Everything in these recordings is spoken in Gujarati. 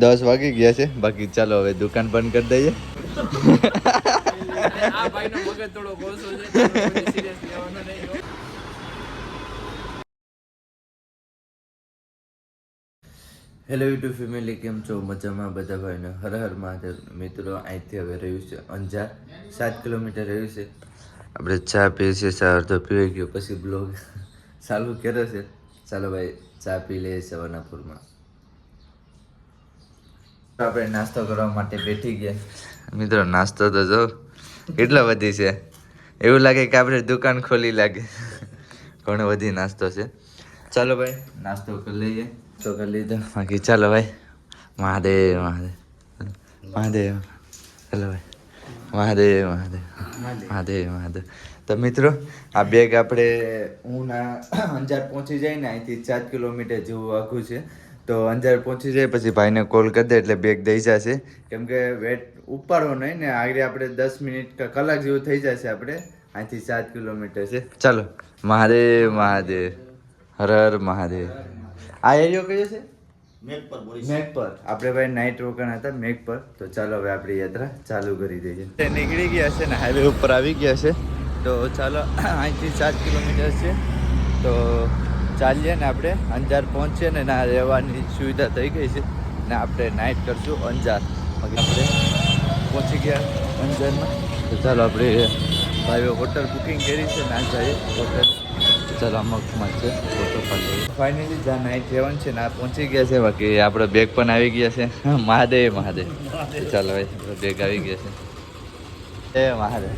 દસ વાગી ગયા છે. બાકી ચાલો હવે દુકાન બંધ કરી દઈએ. હેલો યુટ્યુબ ફેમિલી કેમ છો? મજામાં બધા ભાઈને? હર હર મહાદેવ. મિત્રો, અહીંથી હવે રહ્યું છે અંજાર. સાત કિલોમીટર રહ્યું છે. આપણે ચા પીએ છીએ ચા અડધો પીવાઈ ગયો, પછી બ્લોગ ચાલુ કર્યો છે. ચાલો ભાઈ, ચા પી લઈએ સવારનાપુરમાં આપણે નાસ્તો કરવા માટે બેઠી ગયા. મિત્રો નાસ્તો તો જો કેટલો બધી છે? એવું લાગે કે આપણે દુકાન ખોલી લાગે. ઘણો બધી નાસ્તો છે. ચાલો ભાઈ નાસ્તો કરી લઈએ. તો કરી લીધો. બાકી ચાલો ભાઈ મહાદેવ મહાદેવ. મહાદેવ ચાલો ભાઈ. મહાદેવ મહાદેવ. મહાદેવ. મહાદેવ તો મિત્રો આ બેગ આપણે હું ના અંજાર પહોંચી જાય ને અહીંથી ચાર કિલોમીટર જેવું આઘું છે. તો અંજાર પહોંચી જાય પછી ભાઈને કોલ કરી દે એટલે બેગ દઈ જશે. કેમ કે વેટ ઉપાડવો નહીં ને આગળ આપણે દસ મિનિટ કે કલાક જેવું થઈ જશે આપણે. અહીંથી સાત કિલોમીટર છે. ચાલો મહાદેવ મહાદેવ. હર હર મહાદેવ. આ એરિયો કયો છે? મેઘ પર આપણે ભાઈ નાઇટ રોકાણ હતા મેઘ પર. તો ચાલો હવે આપણી યાત્રા ચાલુ કરી દઈએ. નીકળી ગયા છે ને હાઈવે ઉપર આવી ગયા છે. તો ચાલો અહીંથી સાત કિલોમીટર છે. તો ચાલીએ ને આપણે, અંજાર પહોંચીએ ને ના, રહેવાની સુવિધા થઈ ગઈ છે. ને આપણે નાઇટ કરશું અંજાર. આપણે પહોંચી ગયા અંજારમાં. તો ચાલો આપણે ભાઈઓ હોટલ બુકિંગ કરી છે, ના જઈએ હોટલ ચાલો અમુકમાં છે ફોટો પાડી. ફાઇનલી જ્યાં નાઇટ રહેવાનું છે ને આ પહોંચી ગયા છે, બાકી આપણો બેગ પણ આવી ગયા છે. મહાદેવ મહાદેવ. ચાલો ભાઈ બેગ આવી ગયા છે. એ મહાદેવ.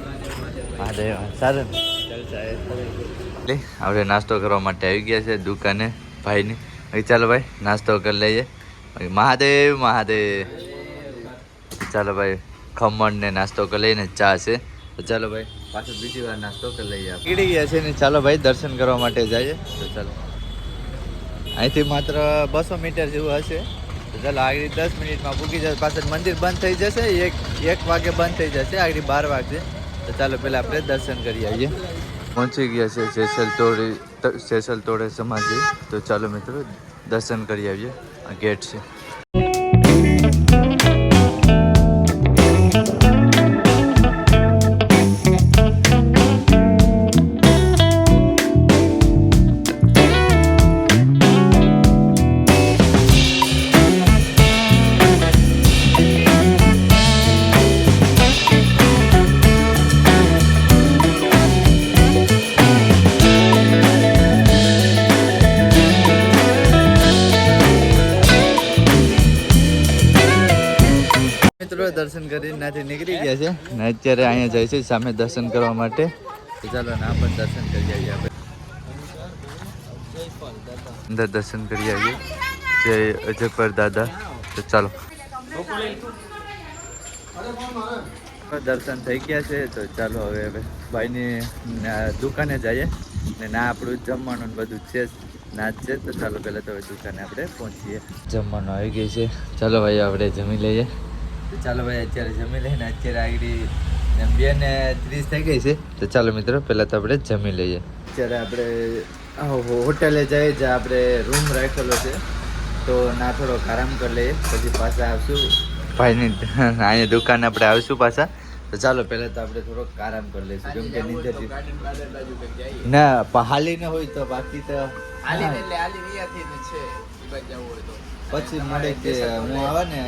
મહાદેવ, સારું ને? લે, આપણે નાસ્તો કરવા માટે આવી ગયા છે દુકાને ભાઈની. ચાલો ભાઈ નાસ્તો કરી લઈએ. મહાદેવ મહાદેવ. ચાલો ભાઈ ખમણ ને નાસ્તો કરી લઈએ ને ચા છે. તો ચાલો ભાઈ પાછો બીજી વાર નાસ્તો કરી લઈએ. નીકળી ગયા છે ને ચાલો ભાઈ દર્શન કરવા માટે જઈએ. તો ચાલો. અહીંથી માત્ર બસો મીટર જેવું હશે. તો ચાલો આગળ દસ મિનિટમાં પૂકી જશે પાછળ મંદિર બંધ થઈ જશે. એક એક વાગે બંધ થઈ જશે આગળ બાર વાગે. તો ચાલો પહેલાં આપણે દર્શન કરી આવીએ. પહોંચી ગયા છે જેસલ તોડી જેસલ તોડે સમાધિ. તો ચાલો મિત્રો, દર્શન કરી આવીએ. આ ગેટ છે. દર્શન કરીને ત્યાંથી નીકળી ગયા છે. ને અત્યારે અહીંયા જાય છે સામે દર્શન કરવા માટે. તો ચાલો ના પણ દર્શન કરી આવીએ આપણે. અંદર દર્શન કરી આવીએ. જય અજયપર દાદા. તો ચાલો. દર્શન થઈ ગયા છે તો ચાલો હવે હવે ભાઈની દુકાને જઈએ. ને ના આપણું જમવાનું ને બધું છે જ ના છે તો ચાલો પહેલાં તો હવે દુકાને આપણે પહોંચીએ. જમવાનું આવી ગયું છે. ચાલો ભાઈ આપણે જમી લઈએ. તો ચાલો ભાઈ અત્યારે જમી લઈએ ને અત્યારે આગળ બે ને ત્રીસ થઈ ગઈ છે. તો ચાલો મિત્રો પહેલાં તો આપણે જમી લઈએ. અત્યારે આપણે હોટેલે હો- હોટલે જઈએ જ્યાં આપણે રૂમ રાખેલો છે. તો ના થોડોક આરામ કરી લઈએ પછી પાછા આવશું. ભાઈની અહીંયા દુકાને આપણે આવીશું પાછા. તો ચાલો પહેલાં તો આપણે થોડોક આરામ કરી લઈશું કેમ કે નીંદર. ના પહાલી ન હોય તો બાકી તો હાલી એટલે જ છે ઈ બાજુ જવું હોય તો. પછી મળે કે હું આવે ને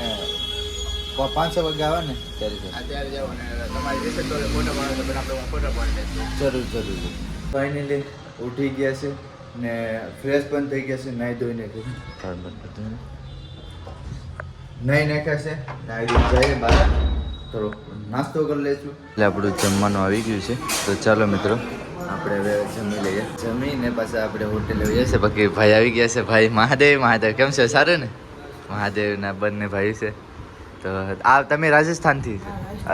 પાંચસો વાગે આવે ને ત્યારે ને તમારી ફોટો પાડો તો આપણે ફોટો પાડી જરૂર જરૂર ફાઇનલી ઉઠી ગયા છે ને ફ્રેશ પણ થઈ ગયા છે નાહી ધોઈને નાહી નાખ્યા છે નાહી જઈએ બહાર. થોડો નાસ્તો કરી લઈશું એટલે આપણું જમવાનું આવી ગયું છે. તો ચાલો મિત્રો આપણે હવે જમી લઈએ. જમીને પાછા આપણે હોટેલે જઈએ. બાકી ભાઈ આવી ગયા છે. ભાઈ મહાદેવ મહાદેવ કેમ છે? સારું ને? મહાદેવના બંને ભાઈ છે. તો આ તમે રાજસ્થાનથી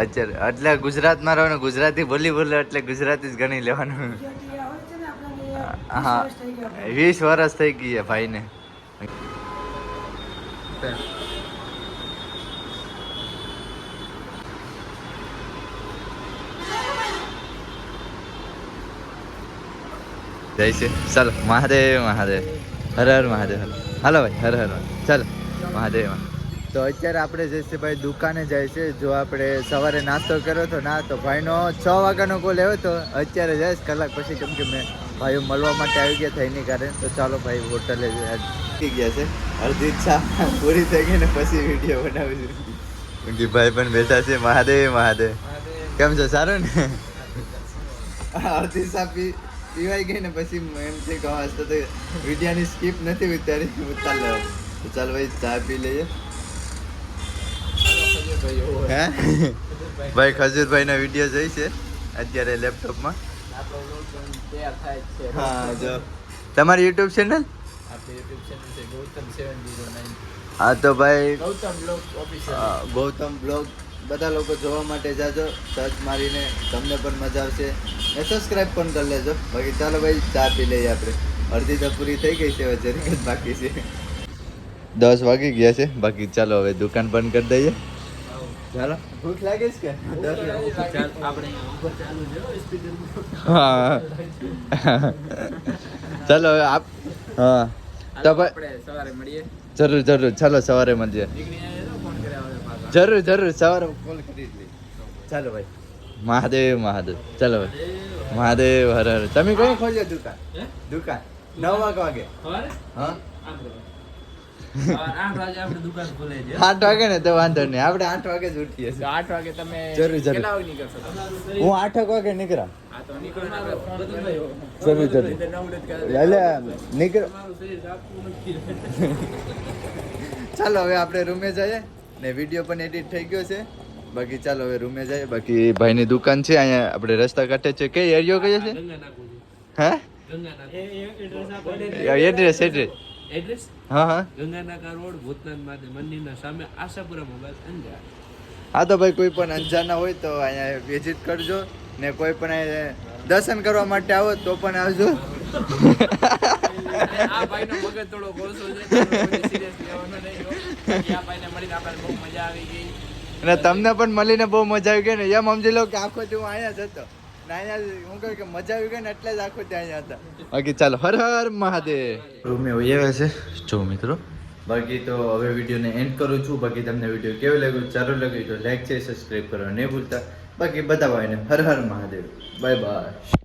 અત્યારે, એટલે ગુજરાતમાં રહો ને ગુજરાતી બોલી બોલો એટલે ગુજરાતી જ ગણી લેવાનું. હા, વીસ વર્ષ થઈ ગઈ છે ભાઈને. જય શ્રી ચાલો, મહાદેવ મહાદેવ. હર હર મહાદેવ. હાલો ભાઈ, હર હર ચાલો મહાદેવ. તો અત્યારે આપણે જઈશે ભાઈ દુકાને જાય છે જો આપણે સવારે નાસ્તો કર્યો તો ના તો ભાઈનો છ વાગ્યાનો કોલ આવ્યો તો અત્યારે જઈશ કલાક પછી કેમ કે મેં ભાઈઓ મળવા માટે આવી ગયા થાય એની કારણે. તો ચાલો ભાઈ હોટલે થઈ ગયા છે. અડધી ઈચ્છા પૂરી થઈ ગઈ ને પછી વીડિયો બનાવીશું દીધી ભાઈ પણ બેઠા છે. મહાદેવ મહાદેવ. કેમ છે? સારું ને? અડધી ચા પી પીવાઈ ગઈ ને પછી એમ છે કે હા તો વિડીયાની સ્કીપ નથી ઉતારી. ઉતાર લેવા તો ચાલ ભાઈ ચા પી લઈએ. હે? ભાઈ ખજૂરભાઈ ના વીડિયો જોઈ છે? અત્યારે લેપટોપમાં. હા, જો. તમારી યુટ્યુબ ચેનલ? હા, તો ભાઈ ગૌતમ બ્લોગ ગૌતમ બ્લોગ. બધા લોકો જોવા માટે જાજો. સર્ચ મારીને તમને પણ મજા આવશે. ને સબસ્ક્રાઇબ પણ કરી લેજો. બાકી ચાલો ભાઈ, ચા પી લઈએ આપણે. અડધી તો પૂરી થઈ ગઈ છે જરીક જ બાકી છે. દસ વાગી ગયા છે. બાકી ચાલો હવે દુકાન બંધ કરી દઈએ. ચાલો. ભૂખ લાગે છે કે? આપણે ઉપર ચાલુ છે હો, speaker માં. હા. ચાલો આપ હા તો ભાઈ સવારે મળીએ. જરૂર જરૂર. ચાલો સવારે મળીએ. જરૂર જરૂર. સવારે કોલ કરી ચાલો ભાઈ. મહાદેવ મહાદેવ. ચાલો ભાઈ. મહાદેવ. હર હર. તમે કઈ ખોલ્યો દુકાન? દુકાન. નવ વાગે. વાગે હા? આઠ વાગે આપણે દુકાન ખોલે છે આઠ વાગે ને તો વાંધો નહીં. આપણે આઠ વાગે જ ઉઠીએ છીએ. આઠ વાગે તમે જરૂર, જરૂર. હું આઠ વાગે નીકળો. જરૂર જરૂર. એટલે નીકળ. ચાલો હવે આપણે રૂમે જઈએ ને વીડિયો પણ એડિટ થઈ ગયો છે. બાકી ચાલો હવે રૂમે જઈએ. બાકી ભાઈની દુકાન છે અહીંયા આપણે રસ્તા કાંઠે છે. કઈ એરિયો કયો છે? ગંગા નાખું છું. હે એડ્રેસ એડ્રેસ એડ્રેસ હા હા. ગંગાનાકા રોડ ભૂતનાથ માટે મંદિરના સામે આશાપુરા મોબાઈલ અંજાર હા તો ભાઈ કોઈ પણ અંજાના હોય તો અહીંયા વિઝિટ કરજો. ને કોઈ પણ દર્શન કરવા માટે આવો તો પણ આવજો. આ ભાઈનો મગજ થોડો ગોસો છે સિરિયસ લેવાનો નહીં આ ભાઈને મળીને આપણને બહુ મજા આવી ગઈ. અને તમને પણ મળીને બહુ મજા આવી ગઈ ને. એમ સમજી લો કે આખો જ અહીંયા જ હતા. બાકી ચાલો હર હર મહાદેવ. રૂમે છે. જો મિત્રો બાકી તો હવે વિડીયોને એન્ડ કરું છું. બાકી તમને વીડિયો કેવો લાગ્યો સારો લાગ્યો તો લાઈક છે સબસ્ક્રાઈબ કરવા નહીં ભૂલતા. બાકી બધા ભાઈને હર હર મહાદેવ. Bye bye